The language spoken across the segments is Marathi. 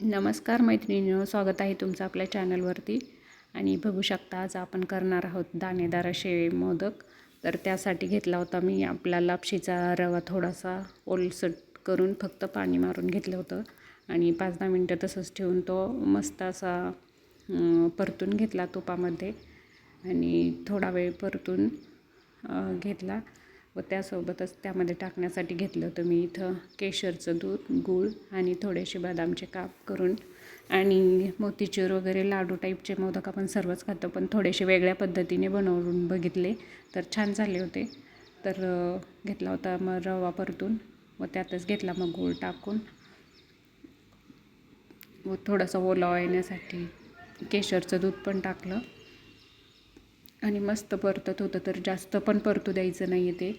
नमस्कार मैत्रिणींनो स्वागत आहे तुमचं आपल्या चॅनलवरती. आणि बघू शकता आज आपण करणार आहोत दाणेदार असे मोदक. तर त्यासाठी घेतला होता मी आपला लापशीचा रवा थोडासा ओलसट करून फक्त पाणी मारून घेतलं होतं. आणि पाच दहा मिनटं तसंच ठेवून तो मस्त असा परतून घेतला तुपामध्ये. आणि थोडा वेळ परतून घेतला. व त्यासोबतच त्यामध्ये टाकण्यासाठी घेतलं होतं मी इथं केशरचं दूध गूळ आणि थोडेसे बदामचे काप करून. आणि मोतीचूर वगैरे लाडू टाईपचे मोदक आपण सर्वच खातो पण थोडेसे वेगळ्या पद्धतीने बनवून बघितले तर छान झाले होते. तर घेतला होता मग रवा परतून व त्यातच घेतला मग गूळ टाकून. व थोडासा ओलावा येण्यासाठी केशरचं दूध पण टाकलं. आणि मस्त परतत होतं तर जास्त पण परतू द्यायचं नाही आहे ते.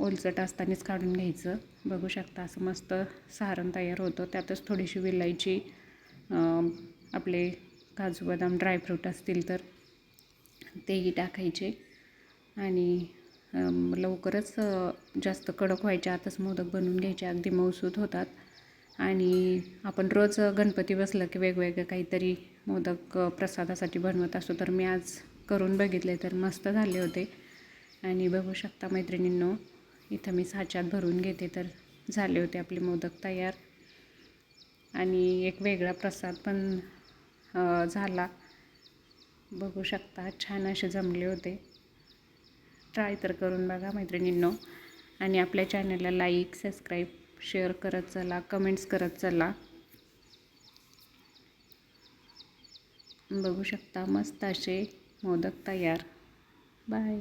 ओलचट असतानाच काढून घ्यायचं. बघू शकता असं मस्त सारण तयार होतं. त्यातच थोडीशी विलायची आपले काजू बदाम ड्रायफ्रूट असतील तर तेही टाकायचे. आणि लवकरच जास्त कडक व्हायचे आतच मोदक बनवून घ्यायचे. अगदी मौसूद होतात. आणि आपण रोज गणपती बसलं की वेगवेगळं काहीतरी मोदक प्रसादासाठी बनवत असतो. तर मी आज करून बघितले तर मस्त झाले होते. आणि बघू शकता मैत्रिणींनो इथं मी साच्यात भरून घेते तर झाले होते आपले मोदक तयार. आणि एक वेगळा प्रसाद पण झाला. बघू शकता छान असे जमले होते. ट्राय तर करून बघा मैत्रिणींनो. आणि आपल्या चॅनलला लाईक सबस्क्राईब शेअर करत चला कमेंट्स करत चला. बघू शकता मस्त असे मोदक तयार. बाय.